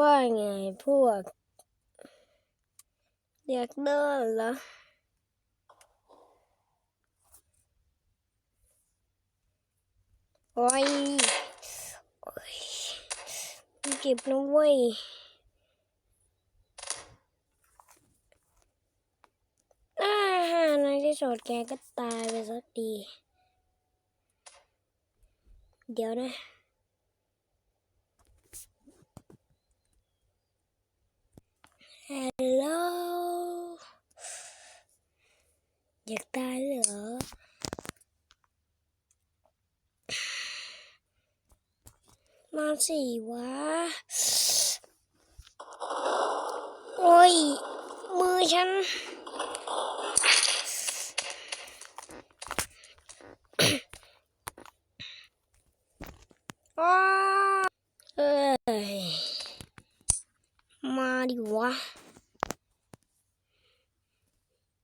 ว่าไงพวก อยากเดินเหรอโอ้ยโอ้ยเจ็บนะเว้ยอ่าในที่สุดแกก็ตายไปสักที เดี๋ยวนะ ฮัลโหลอยากตายเหรอ มาสิวะ โอ้ย มือฉันโอ้าเอ้ย มาดิวะ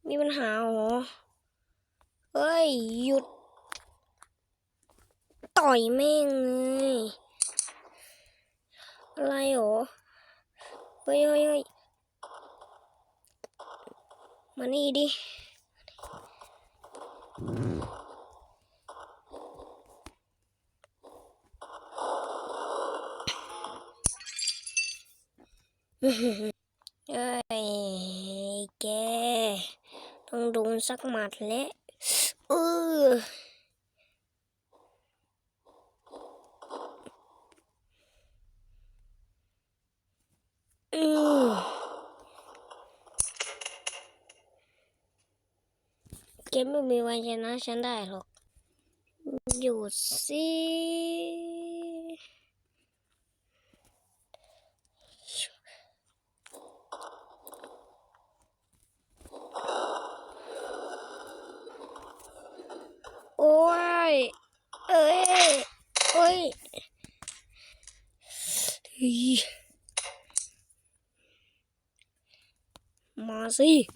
มีปัญหาเหรอ เฮ้ย หยุด ต่อยแม่งเลยอะไรหรอเฮ้ยเฮ้ยมานี่ดิเอ้ยแก ต้องโดนสักหมัดแหละเออม แกไม่มีวันชนะฉันได้หรอกหยุดสิโอ้ย เอ้ย โอ้ยมาสิ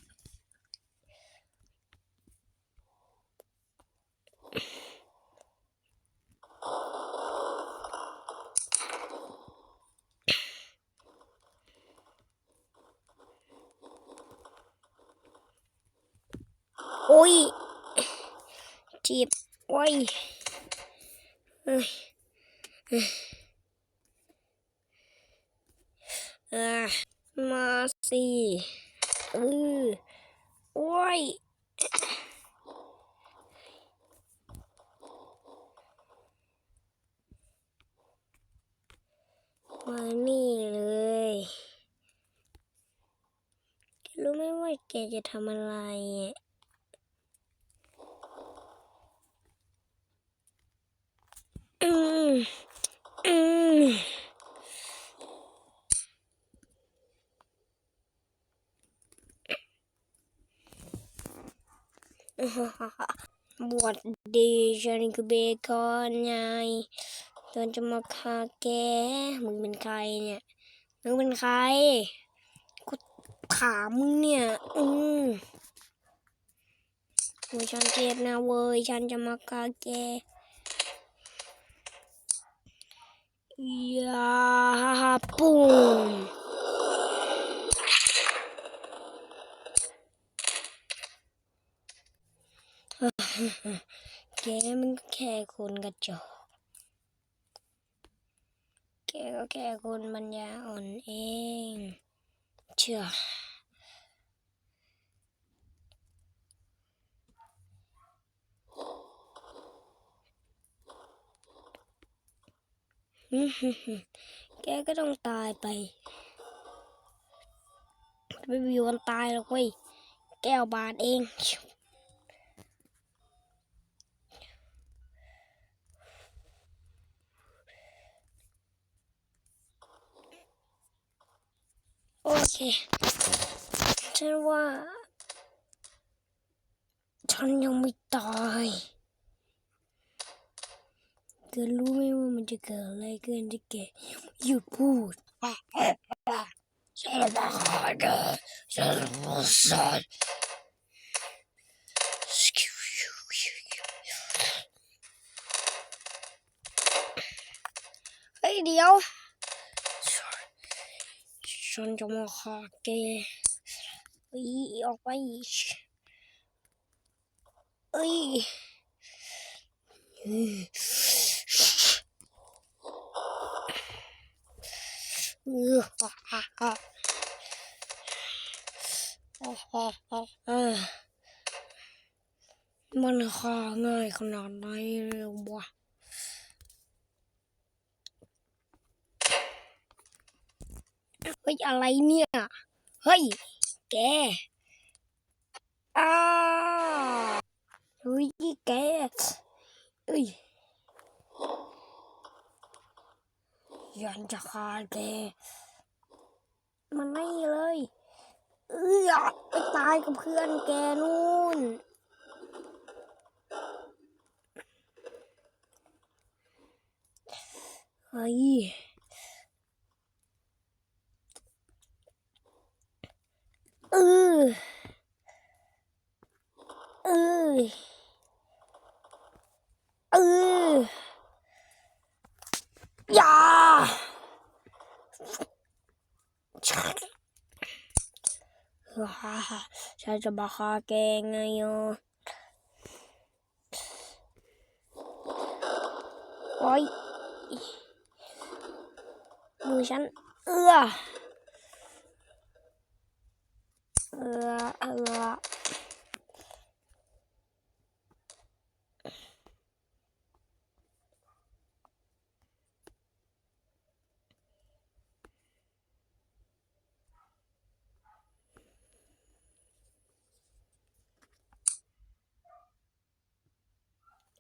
โอ้ยจ็บโอ้ยเออเออมาสิเออโอ้ยมานี่เลยรู้ไหมว่าแกจะทำอะไรอะ อืมบวชดีฉันคือเบคอนไงตอนจะมาฆ่าแก มึงเป็นใครเนี่ย มึงเป็นใคร กูถามมึงเนี่ย อืมโอ้ยฉันเจ็บนะเว้ย ฉันจะมาฆ่าแก ยาปุ่มแกมันก็แค่คนกระจอกแกก็แค่คนปัญญาอ่อนเอง เชื่อ แกก็ต้องตายไปไม่มีวันตายหรอกเว้ย แก้วบาดเองโอเค ฉันว่า ฉันยังไม่ตาย เธอรู้ไหมว่ามันจะเกิดอะไรขึ้นที่แกหยุดพูด ฉัน มันมาสอเฮ้ยเดี๋ยวฉันจะมาฆ่าแกเอ้ยออกไปเอ้ยเอ้ยเออฮ่าฮ่าฮ่าฮ่าฮ่าฮ่าฮ่ามันฆ่าง่ายขนาดไหนเลยวะเฮ้ย อะไรเนี่ย เฮ้ย แกอ้าเฮ้ยแกเอ้ยยันจะฆ่าแก มันไม่เลยเอื้อไปตายกับเพื่อนแกนู่น เฮ้ย เออเออเอออย่า ฮ่าฉันจะมาฆ่าแกไ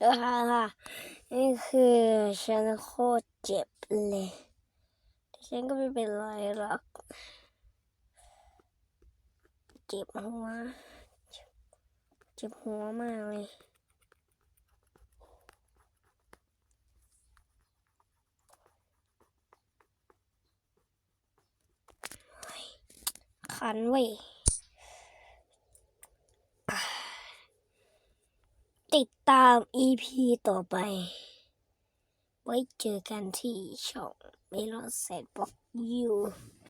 งอะโอ้ยมือฉันเอื้อเออเออเออฮ่าฮ่านี่คือฉันโคตรเจ็บเลยแต่ฉันก็ไม่เป็นไรหรอกเจ็บหัวเจ็บหัวมากเลยคันเว้ยอ่า ติดตาม EP ต่อไป ไว้เจอกันที่ช่องเมลอนเซตบอกยู